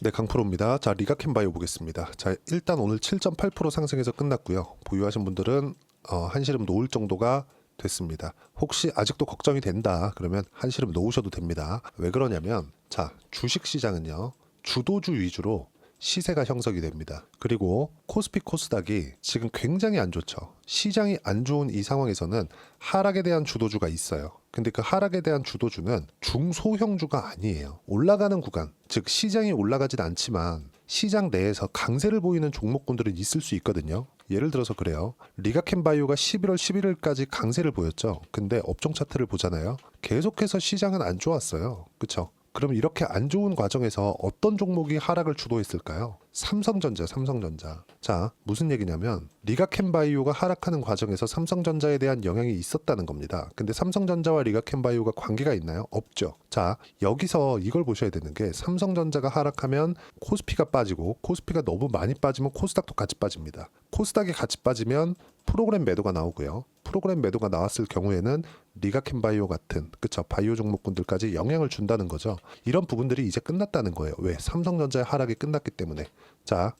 네, 강프로입니다. 자, 리가캔바이오 보겠습니다. 자, 일단 오늘 7.8% 상승해서 끝났고요. 보유하신 분들은 어, 한 시름 놓을 정도가 됐습니다. 혹시 아직도 걱정이 된다. 그러면 한 시름 놓으셔도 됩니다. 왜 그러냐면 자, 주식 시장은요. 주도주 위주로 시세가 형성이 됩니다. 그리고 코스피 코스닥이 지금 굉장히 안 좋죠. 시장이 안 좋은 이 상황에서는 하락에 대한 주도주가 있어요. 근데 그 하락에 대한 주도주는 중소형주가 아니에요. 올라가는 구간, 즉 시장이 올라가진 않지만 시장 내에서 강세를 보이는 종목군들은 있을 수 있거든요. 예를 들어서 그래요. 리가캔바이오가 11월 11일까지 강세를 보였죠. 근데 업종 차트를 보잖아요. 계속해서 시장은 안 좋았어요. 그쵸? 그럼 이렇게 안 좋은 과정에서 어떤 종목이 하락을 주도했을까요? 삼성전자, 삼성전자. 자, 무슨 얘기냐면 리가캔바이오가 하락하는 과정에서 삼성전자에 대한 영향이 있었다는 겁니다. 근데 삼성전자와 리가캔바이오가 관계가 있나요? 없죠. 자, 여기서 이걸 보셔야 되는 게 삼성전자가 하락하면 코스피가 빠지고 코스피가 너무 많이 빠지면 코스닥도 같이 빠집니다. 코스닥이 같이 빠지면 프로그램 매도가 나오고요. 프로그램 매도가 나왔을 경우에는 리가캔바이오 같은 그쵸 바이오 종목군들까지 영향을 준다는 거죠. 이런 부분들이 이제 끝났다는 거예요. 왜? 삼성전자의 하락이 끝났기 때문에. 자,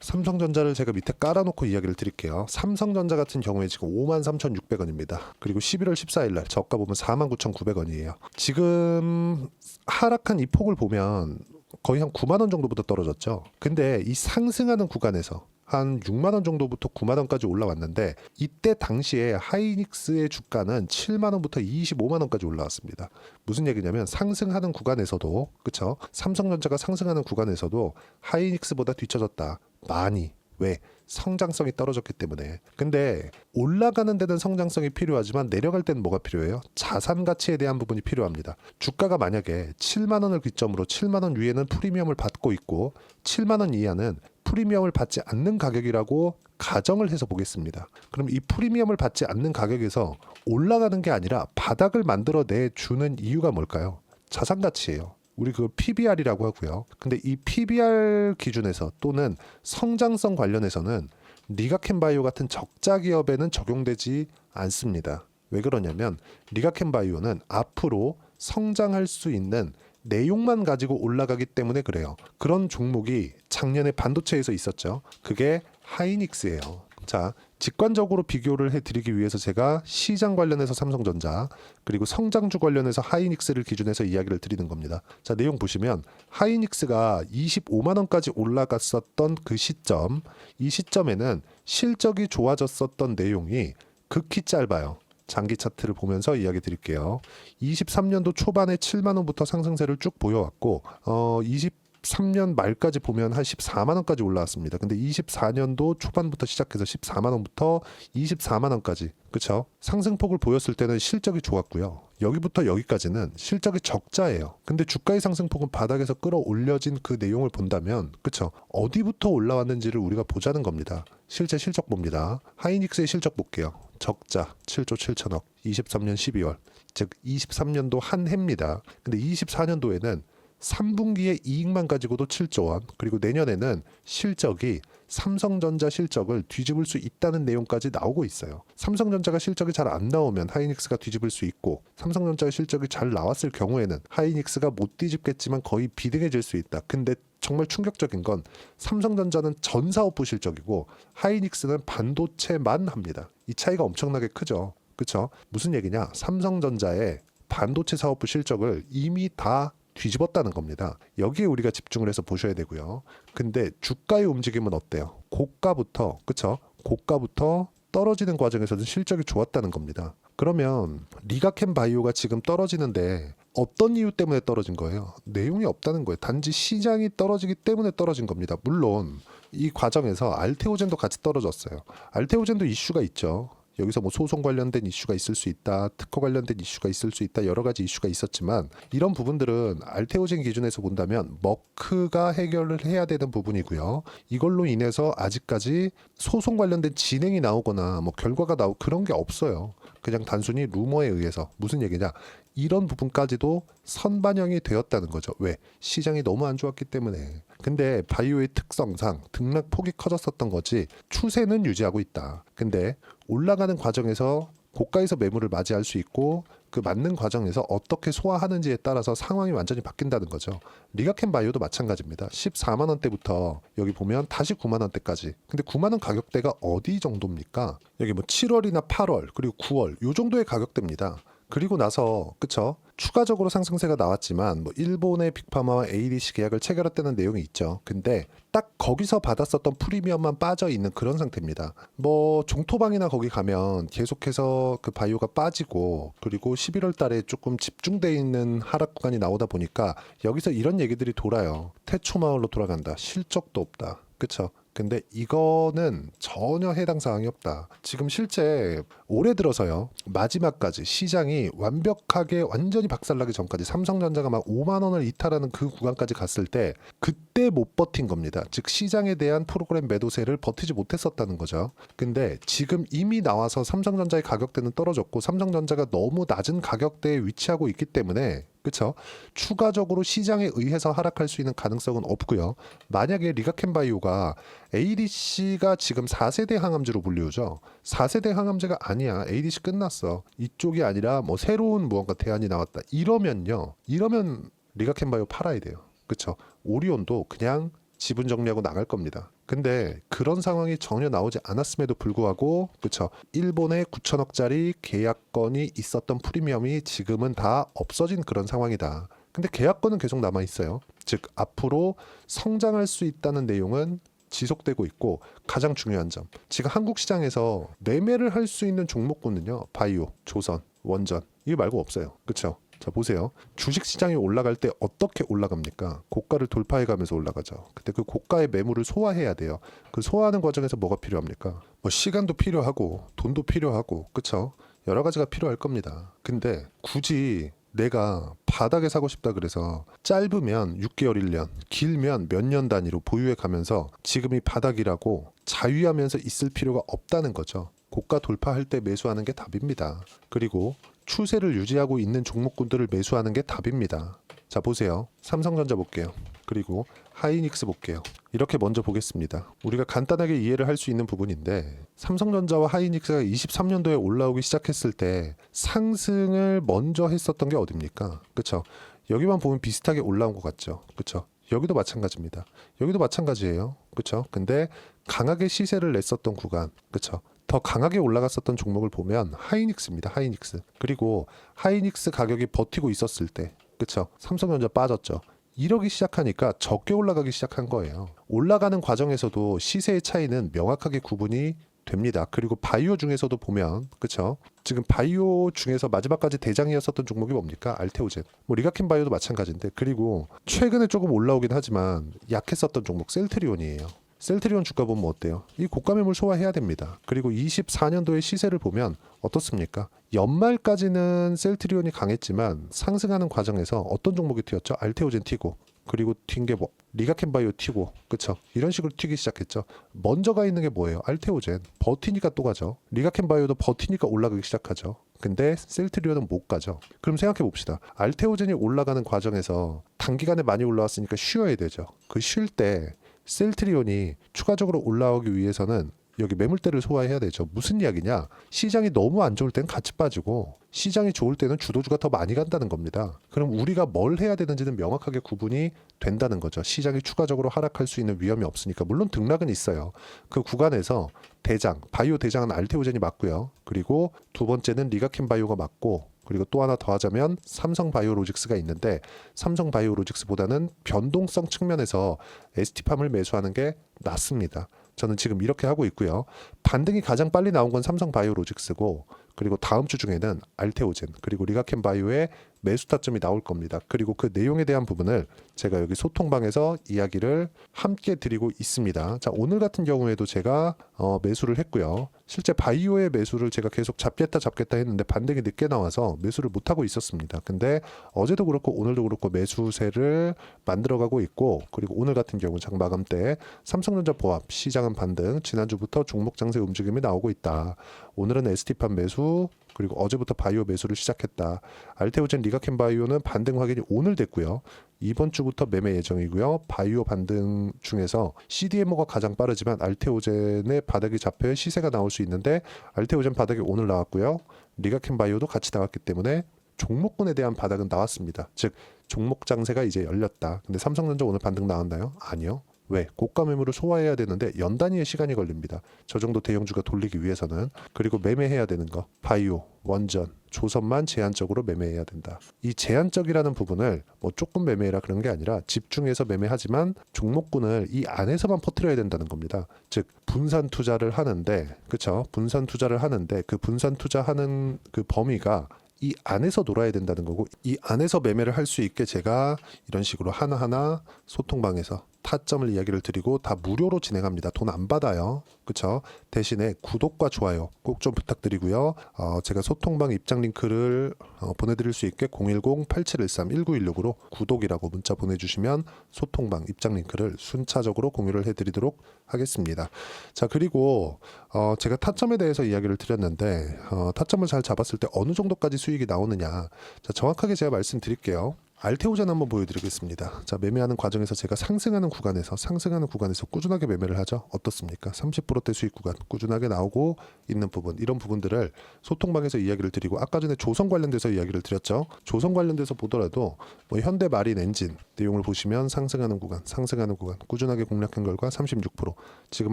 삼성전자를 제가 밑에 깔아놓고 이야기를 드릴게요. 삼성전자 같은 경우에 지금 53,600원입니다. 그리고 11월 14일 날 저가 보면 49,900원이에요. 지금 하락한 이 폭을 보면 거의 한 9만 원 정도부터 떨어졌죠. 근데 이 상승하는 구간에서 한 6만 원 정도부터 9만 원까지 올라왔는데 이때 당시에 하이닉스의 주가는 7만 원부터 25만 원까지 올라왔습니다. 무슨 얘기냐면 상승하는 구간에서도 그쵸 삼성전자가 상승하는 구간에서도 하이닉스보다 뒤쳐졌다. 많이 왜? 성장성이 떨어졌기 때문에. 근데 올라가는 데는 성장성이 필요하지만 내려갈 때는 뭐가 필요해요? 자산 가치에 대한 부분이 필요합니다. 주가가 만약에 7만 원을 기점으로 7만 원 위에는 프리미엄을 받고 있고 7만 원 이하는 프리미엄을 받지 않는 가격이라고 가정을 해서 보겠습니다. 그럼 이 프리미엄을 받지 않는 가격에서 올라가는 게 아니라 바닥을 만들어 내 주는 이유가 뭘까요? 자산 가치예요. 우리 그 PBR이라고 하고요. 근데 이 PBR 기준에서 또는 성장성 관련해서는 리가캔바이오 같은 적자 기업에는 적용되지 않습니다. 왜 그러냐면 리가캔바이오는 앞으로 성장할 수 있는 내용만 가지고 올라가기 때문에 그래요. 그런 종목이 작년에 반도체에서 있었죠. 그게 하이닉스예요. 자, 직관적으로 비교를 해드리기 위해서 제가 시장 관련해서 삼성전자 그리고 성장주 관련해서 하이닉스를 기준해서 이야기를 드리는 겁니다. 자, 내용 보시면 하이닉스가 25만 원까지 올라갔었던 그 시점, 이 시점에는 실적이 좋아졌었던 내용이 극히 짧아요. 장기 차트를 보면서 이야기 드릴게요. 23년도 초반에 7만 원부터 상승세를 쭉 보여왔고 어 23년 말까지 보면 한 14만 원까지 올라왔습니다. 근데 24년도 초반부터 시작해서 14만 원부터 24만 원까지 그렇죠? 상승폭을 보였을 때는 실적이 좋았고요. 여기부터 여기까지는 실적이 적자예요. 근데 주가의 상승폭은 바닥에서 끌어올려진 그 내용을 본다면 그렇죠? 어디부터 올라왔는지를 우리가 보자는 겁니다. 실제 실적 봅니다. 하이닉스의 실적 볼게요. 적자 7조 7천억 23년 12월 즉 23년도 한 해입니다. 근데 24년도에는 3분기의 이익만 가지고도 7조 원 그리고 내년에는 실적이 삼성전자 실적을 뒤집을 수 있다는 내용까지 나오고 있어요. 삼성전자가 실적이 잘 안 나오면 하이닉스가 뒤집을 수 있고 삼성전자의 실적이 잘 나왔을 경우에는 하이닉스가 못 뒤집겠지만 거의 비등해질 수 있다. 근데 정말 충격적인 건 삼성전자는 전 사업부 실적이고 하이닉스는 반도체만 합니다. 이 차이가 엄청나게 크죠. 그렇죠? 무슨 얘기냐? 삼성전자의 반도체 사업부 실적을 이미 다 뒤집었다는 겁니다. 여기에 우리가 집중을 해서 보셔야 되고요. 근데 주가의 움직임은 어때요? 고가부터 그쵸? 고가부터 떨어지는 과정에서는 실적이 좋았다는 겁니다. 그러면 리가캔 바이오가 지금 떨어지는데 어떤 이유 때문에 떨어진 거예요? 내용이 없다는 거예요. 단지 시장이 떨어지기 때문에 떨어진 겁니다. 물론 이 과정에서 알테오젠도 같이 떨어졌어요. 알테오젠도 이슈가 있죠. 여기서 뭐 소송 관련된 이슈가 있을 수 있다, 특허 관련된 이슈가 있을 수 있다, 여러 가지 이슈가 있었지만 이런 부분들은 알테오젠 기준에서 본다면 머크가 해결을 해야 되는 부분이고요. 이걸로 인해서 아직까지 소송 관련된 진행이 나오거나 뭐 결과가 나오 그런 게 없어요. 그냥 단순히 루머에 의해서 무슨 얘기냐? 이런 부분까지도 선반영이 되었다는 거죠. 왜? 시장이 너무 안 좋았기 때문에. 근데 바이오의 특성상 등락 폭이 커졌었던 거지 추세는 유지하고 있다. 근데 올라가는 과정에서 고가에서 매물을 맞이할 수 있고 그 맞는 과정에서 어떻게 소화하는지에 따라서 상황이 완전히 바뀐다는 거죠. 리가켄 바이오도 마찬가지입니다. 14만 원대부터 여기 보면 다시 9만 원대까지. 근데 9만 원 가격대가 어디 정도입니까? 여기 뭐 7월이나 8월 그리고 9월 요 정도의 가격대입니다. 그리고 나서 그쵸 추가적으로 상승세가 나왔지만 뭐 일본의 빅파마와 ADC 계약을 체결했다는 내용이 있죠. 근데 딱 거기서 받았었던 프리미엄만 빠져 있는 그런 상태입니다. 뭐 종토방이나 거기 가면 계속해서 그 바이오가 빠지고 그리고 11월 달에 조금 집중돼 있는 하락 구간이 나오다 보니까 여기서 이런 얘기들이 돌아요. 태초마을로 돌아간다. 실적도 없다. 그쵸? 근데 이거는 전혀 해당 사항이 없다. 지금 실제 올해 들어서요. 마지막까지 시장이 완벽하게 완전히 박살나기 전까지 삼성전자가 막 5만 원을 이탈하는 그 구간까지 갔을 때 그때 못 버틴 겁니다. 즉 시장에 대한 프로그램 매도세를 버티지 못했었다는 거죠. 근데 지금 이미 나와서 삼성전자의 가격대는 떨어졌고 삼성전자가 너무 낮은 가격대에 위치하고 있기 때문에 그렇죠. 추가적으로 시장에 의해서 하락할 수 있는 가능성은 없고요. 만약에 리가켄바이오가 ADC가 지금 4세대 항암제로 불리우죠. 4세대 항암제가 아니야. ADC 끝났어. 이쪽이 아니라 뭐 새로운 무언가 대안이 나왔다. 이러면요. 이러면 리가켄바이오 팔아야 돼요. 그렇죠. 오리온도 그냥 지분 정리하고 나갈 겁니다. 근데 그런 상황이 전혀 나오지 않았음에도 불구하고 그쵸 일본의 9천억짜리 계약건이 있었던 프리미엄이 지금은 다 없어진 그런 상황이다. 근데 계약건은 계속 남아 있어요. 즉 앞으로 성장할 수 있다는 내용은 지속되고 있고 가장 중요한 점 지금 한국 시장에서 매매를 할 수 있는 종목군은요 바이오, 조선, 원전 이거 말고 없어요. 그렇죠? 자 보세요. 주식 시장이 올라갈 때 어떻게 올라갑니까? 고가를 돌파해 가면서 올라가죠. 근데 그 고가의 매물을 소화해야 돼요. 그 소화하는 과정에서 뭐가 필요합니까? 뭐 시간도 필요하고 돈도 필요하고 그쵸? 여러 가지가 필요할 겁니다. 근데 굳이 내가 바닥에 사고 싶다 그래서 짧으면 6개월 1년, 길면 몇 년 단위로 보유해 가면서 지금이 바닥이라고 자유하면서 있을 필요가 없다는 거죠. 고가 돌파할 때 매수하는 게 답입니다. 그리고 추세를 유지하고 있는 종목군들을 매수하는 게 답입니다. 자 보세요. 삼성전자 볼게요. 그리고 하이닉스 볼게요. 이렇게 먼저 보겠습니다. 우리가 간단하게 이해를 할 수 있는 부분인데 삼성전자와 하이닉스가 23년도에 올라오기 시작했을 때 상승을 먼저 했었던 게 어딥니까? 그렇죠? 여기만 보면 비슷하게 올라온 것 같죠. 그렇죠? 여기도 마찬가지입니다. 여기도 마찬가지예요. 그렇죠? 근데 강하게 시세를 냈었던 구간, 그렇죠? 더 강하게 올라갔었던 종목을 보면 하이닉스입니다. 하이닉스. 그리고 하이닉스 가격이 버티고 있었을 때, 그렇죠? 삼성전자 빠졌죠. 이러기 시작하니까 적게 올라가기 시작한 거예요. 올라가는 과정에서도 시세의 차이는 명확하게 구분이 됩니다. 그리고 바이오 중에서도 보면 그렇죠? 지금 바이오 중에서 마지막까지 대장이었었던 종목이 뭡니까? 알테오젠. 뭐 리가켄 바이오도 마찬가지인데 그리고 최근에 조금 올라오긴 하지만 약했었던 종목 셀트리온이에요. 셀트리온 주가 보면 어때요? 이 고가 매물 소화해야 됩니다. 그리고 24년도의 시세를 보면 어떻습니까? 연말까지는 셀트리온이 강했지만 상승하는 과정에서 어떤 종목이 튀었죠? 알테오젠 튀고 그리고 튄 게 뭐 리가켄바이오 튀고 그쵸? 이런 식으로 튀기 시작했죠. 먼저 가 있는 게 뭐예요? 알테오젠. 버티니까 또 가죠. 리가켄바이오도 버티니까 올라가기 시작하죠. 근데 셀트리온은 못 가죠. 그럼 생각해 봅시다. 알테오젠이 올라가는 과정에서 단기간에 많이 올라왔으니까 쉬어야 되죠. 그 쉴 때 셀트리온이 추가적으로 올라오기 위해서는 여기 매물대를 소화해야 되죠. 무슨 이야기냐? 시장이 너무 안 좋을 때는 같이 빠지고 시장이 좋을 때는 주도주가 더 많이 간다는 겁니다. 그럼 우리가 뭘 해야 되는지는 명확하게 구분이 된다는 거죠. 시장이 추가적으로 하락할 수 있는 위험이 없으니까 물론 등락은 있어요. 그 구간에서 대장, 바이오 대장은 알테오젠이 맞고요. 그리고 두 번째는 리가켄 바이오가 맞고 그리고 또 하나 더 하자면 삼성 바이오로직스가 있는데 삼성 바이오로직스보다는 변동성 측면에서 ST팜을 매수하는 게 낫습니다. 저는 지금 이렇게 하고 있고요. 반등이 가장 빨리 나온 건 삼성 바이오로직스고 그리고 다음 주 중에는 알테오젠 그리고 리가켄 바이오의 매수 타점이 나올 겁니다. 그리고 그 내용에 대한 부분을 제가 여기 소통방에서 이야기를 함께 드리고 있습니다. 자, 오늘 같은 경우에도 제가 어, 매수를 했고요. 실제 바이오의 매수를 제가 계속 잡겠다 잡겠다 했는데 반등이 늦게 나와서 매수를 못 하고 있었습니다. 근데 어제도 그렇고 오늘도 그렇고 매수세를 만들어가고 있고 그리고 오늘 같은 경우 장 마감 때 삼성전자 보합 시장은 반등 지난주부터 종목 장세 움직임이 나오고 있다. 오늘은 ST판 매수 그리고 어제부터 바이오 매수를 시작했다. 알테오젠 리가켄 바이오는 반등 확인이 오늘 됐고요. 이번 주부터 매매 예정이고요. 바이오 반등 중에서 CDMO가 가장 빠르지만 알테오젠의 바닥이 잡혀야 시세가 나올 수 있는데 알테오젠 바닥이 오늘 나왔고요. 리가켄 바이오도 같이 나왔기 때문에 종목군에 대한 바닥은 나왔습니다. 즉 종목 장세가 이제 열렸다. 근데 삼성전자 오늘 반등 나왔나요? 아니요. 왜? 고가 매물을 소화해야 되는데 연 단위의 시간이 걸립니다. 저 정도 대형주가 돌리기 위해서는 그리고 매매해야 되는 거 바이오, 원전, 조선만 제한적으로 매매해야 된다. 이 제한적이라는 부분을 뭐 조금 매매해라 그런 게 아니라 집중해서 매매하지만 종목군을 이 안에서만 퍼뜨려야 된다는 겁니다. 즉 분산 투자를 하는데 그쵸? 분산 투자를 하는데 그 분산 투자하는 그 범위가 이 안에서 놀아야 된다는 거고 이 안에서 매매를 할 수 있게 제가 이런 식으로 하나하나 소통방에서 타점을 이야기를 드리고 다 무료로 진행합니다. 돈 안 받아요. 그쵸? 대신에 구독과 좋아요 꼭 좀 부탁드리고요. 어, 제가 소통방 입장 링크를 어, 보내드릴 수 있게 010-8713-1916으로 구독이라고 문자 보내주시면 소통방 입장 링크를 순차적으로 공유를 해드리도록 하겠습니다. 자 그리고 어, 제가 타점에 대해서 이야기를 드렸는데 어, 타점을 잘 잡았을 때 어느 정도까지 수익이 나오느냐 자 정확하게 제가 말씀드릴게요. 알테오전 한번 보여드리겠습니다. 자 매매하는 과정에서 제가 상승하는 구간에서 상승하는 구간에서 꾸준하게 매매를 하죠. 어떻습니까? 30%대 수익 구간 꾸준하게 나오고 있는 부분 이런 부분들을 소통방에서 이야기를 드리고 아까 전에 조선 관련돼서 이야기를 드렸죠. 조선 관련돼서 보더라도 뭐 현대 마린 엔진 내용을 보시면 상승하는 구간, 상승하는 구간 꾸준하게 공략한 결과 36% 지금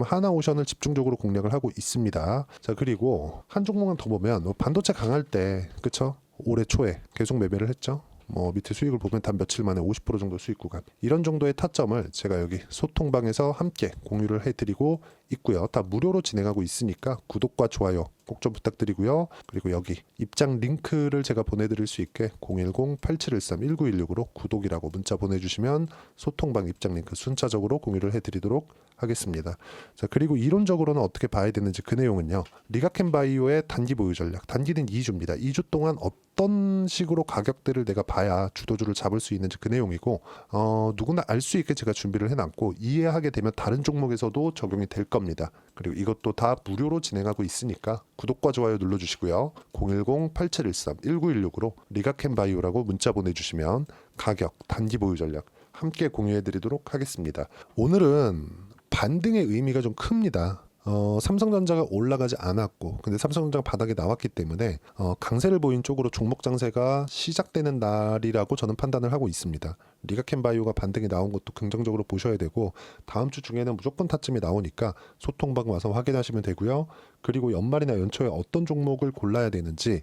하나 오션을 집중적으로 공략을 하고 있습니다. 자 그리고 한 종목만 더 보면 뭐 반도체 강할 때 그쵸? 올해 초에 계속 매매를 했죠. 뭐 밑에 수익을 보면 단 며칠 만에 50% 정도 수익 구간 이런 정도의 타점을 제가 여기 소통방에서 함께 공유를 해드리고 있고요. 다 무료로 진행하고 있으니까 구독과 좋아요 꼭 좀 부탁드리고요. 그리고 여기 입장 링크를 제가 보내드릴 수 있게 010-8713-1916으로 구독이라고 문자 보내주시면 소통방 입장 링크 순차적으로 공유를 해드리도록 하겠습니다. 자 그리고 이론적으로는 어떻게 봐야 되는지 그 내용은요. 리가켄 바이오의 단기 보유 전략 단기는 2주입니다. 2주 동안 어떤 식으로 가격대를 내가 봐야 주도주를 잡을 수 있는지 그 내용이고 어, 누구나 알 수 있게 제가 준비를 해놨고 이해하게 되면 다른 종목에서도 적용이 될 겁니다. 그리고 이것도 다 무료로 진행하고 있으니까 구독과 좋아요 눌러주시고요. 010-8713-1916으로 리가켄 바이오라고 문자 보내주시면 가격 단기 보유 전략 함께 공유해드리도록 하겠습니다. 오늘은 반등의 의미가 좀 큽니다. 어, 삼성전자가 올라가지 않았고, 근데 삼성전자가 바닥에 나왔기 때문에 어, 강세를 보인 쪽으로 종목 장세가 시작되는 날이라고 저는 판단을 하고 있습니다. 리가켄바이오가 반등이 나온 것도 긍정적으로 보셔야 되고 다음 주 중에는 무조건 타점이 나오니까 소통방 와서 확인하시면 되고요. 그리고 연말이나 연초에 어떤 종목을 골라야 되는지